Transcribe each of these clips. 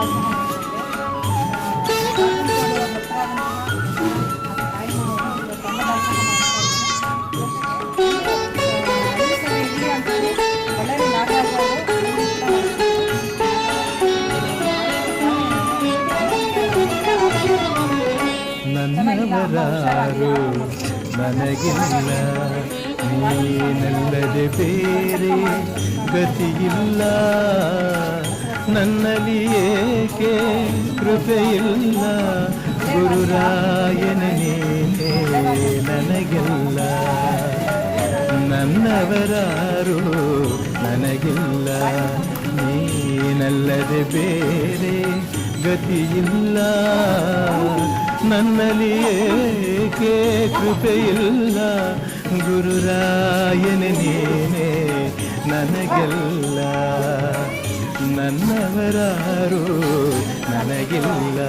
ಪ್ರೋತ್ಸಾಹ ಮಾಡ್ತಾ ಇದ್ದೆ. ಆ, ಟೈಮು ಒಂದು ಕನ್ನಡ ಭಾಷೆ ಮಾಡ್ತಾ ಇದ್ದೆ. ಆ, ಈ ಸಲ ಇಲ್ಲಿ ಅಂತೇಳಿ ಬಳ್ಳಾರಿ ನಾಗರಾಜ ಅವರು ನನ್ನವರಾರು ನನಗಿಲ್ಲ ನೀನಲ್ಲದೆ ಬೇರೆ ಗತಿಯಿಲ್ಲ ನನ್ನಲ್ಲಿ ಏಕೆ ಕೃಪೆಯಿಲ್ಲ? ಗುರುರಾಯನೇ ನನಗೆಲ್ಲ. ನನ್ನವರಾರು ನನಗಿಲ್ಲ. ನೀನಲ್ಲದೆ ಬೇರೆ ಗತಿಯಿಲ್ಲ. ನನ್ನಲ್ಲಿ ಏಕೆ ಕೃಪೆಯಿಲ್ಲ? ಗುರುರಾಯನೇ ನೀನೇ ನನಗೆಲ್ಲ. ನನ್ನವರಾರು ನನಗಿಲ್ಲ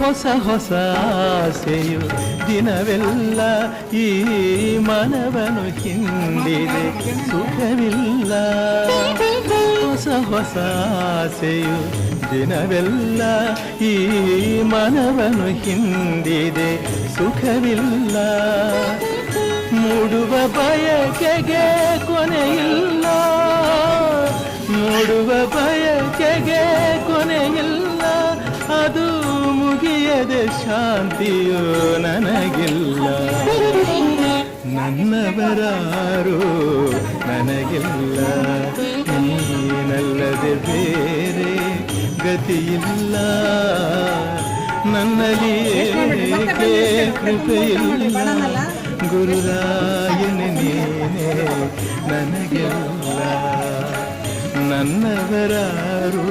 ಹೊಸ ಹೊಸ ಆಸೆಯು ದಿನವೆಲ್ಲ ಈ ಮನವನು ಹಿಂಡಿದೆ ಸುಖವಿಲ್ಲ ಹೊಸ ಹೊಸ ಆಸೆಯು ದಿನವೆಲ್ಲ ಈ ಮನವನು ಹಿಂಡಿದೆ ಸುಖವಿಲ್ಲ. ಮೂಡುವ ಬಯಕೆಗೆ ಕೊನೆಯಿಲ್ಲ. ಮೂಡುವ ಬಯಕೆಗೆ ಕೊನೆಯಿಲ್ಲ. ಅದು ಮುಗಿಯದೆ ಶಾಂತಿಯು ನನಗಿಲ್ಲ. ನನ್ನವರಾರು ನನಗಿಲ್ಲ. ನೀನಲ್ಲದೆ ಬೇರೆ ಗತಿಯಿಲ್ಲ. ನನ್ನಲ್ಲಿ ಏಕೆ ಕೃಪೆಯಿಲ್ಲ? ಗುರುರಾಯನ ನೀನೇ ನನಗೆಲ್ಲ. ನನ್ನವರಾರು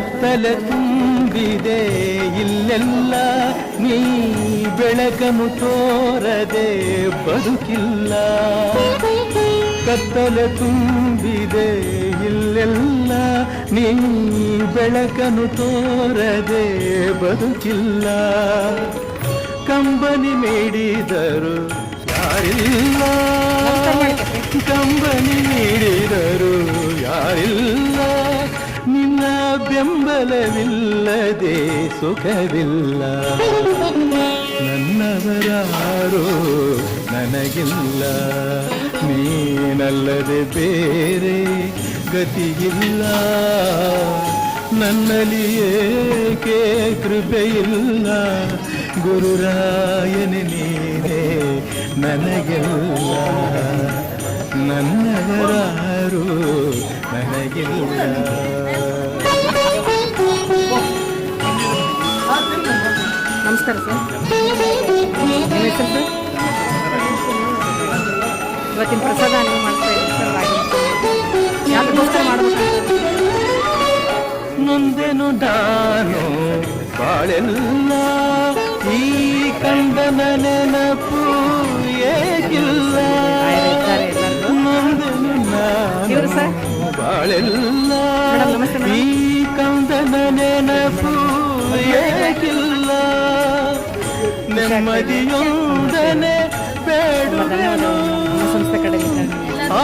ಕತ್ತಲೆ ತುಂಬಿದೆ ಇಲ್ಲೆಲ್ಲ ನೀ ಬೆಳಕನು ತೋರದೆ ಬದುಕಿಲ್ಲ. ಕತ್ತಲೆ ತುಂಬಿದೆ ಇಲ್ಲೆಲ್ಲ ನೀ ಬೆಳಕನು ತೋರದೆ ಬದುಕಿಲ್ಲ. ಕಂಬನಿ ಮೇಡಿದರು ಯಾರಿಲ್ಲ. ಕಂಬನಿ ನೀಡಿದರು ಬೆಂಬಲವಿಲ್ಲದೆ ಸುಖವಿಲ್ಲ. ನನ್ನವರಾರೋ ನನಗಿಲ್ಲ. ನೀನಲ್ಲದೆ ಬೇರೆ ಗತಿಯಿಲ್ಲ ನನ್ನಲ್ಲಿ ಏಕೆ ಕೃಪೆಯಿಲ್ಲ. ಗುರುರಾಯನ ನೀನೇ ನನಗೆಲ್ಲ. ನನ್ನವರಾರು ನನಗಿಲ್ಲ. ನಮಸ್ಕಾರ ಸರ್. ನಿಮ್ಮ ಹೆಸರು ಸರ್? ಇವತ್ತಿನ ಪ್ರಸಾದ ನೀವು ಮಾಡ್ತಾ ಇದ್ದೀವಿ ಸರ್ ರಾಗಿ ಯಾವ್ದಕ್ಕೋಸ್ಕರ ಮಾಡ್ಬೇಕು ನೊಂದೆನು ನಾನು ಬಾಳೆಲ್ಲ ಈ ಕಂದನ ನೆನಪು ಏಕಿಲ್ಲ. ಇದ್ದಾರೆ ನೊಂದೆನು ನಾನು? ಬಾಳೆಲ್ಲ. ಈ ಕಂದನ ನೆನಪು ಏಕಿಲ್ಲ. ನೆಮ್ಮದಿಯೊಂದನೆ ಬೇಡುವೆನು ಸಂಸ್ಥೆ ಕಡೆಯಿಂದ ಆ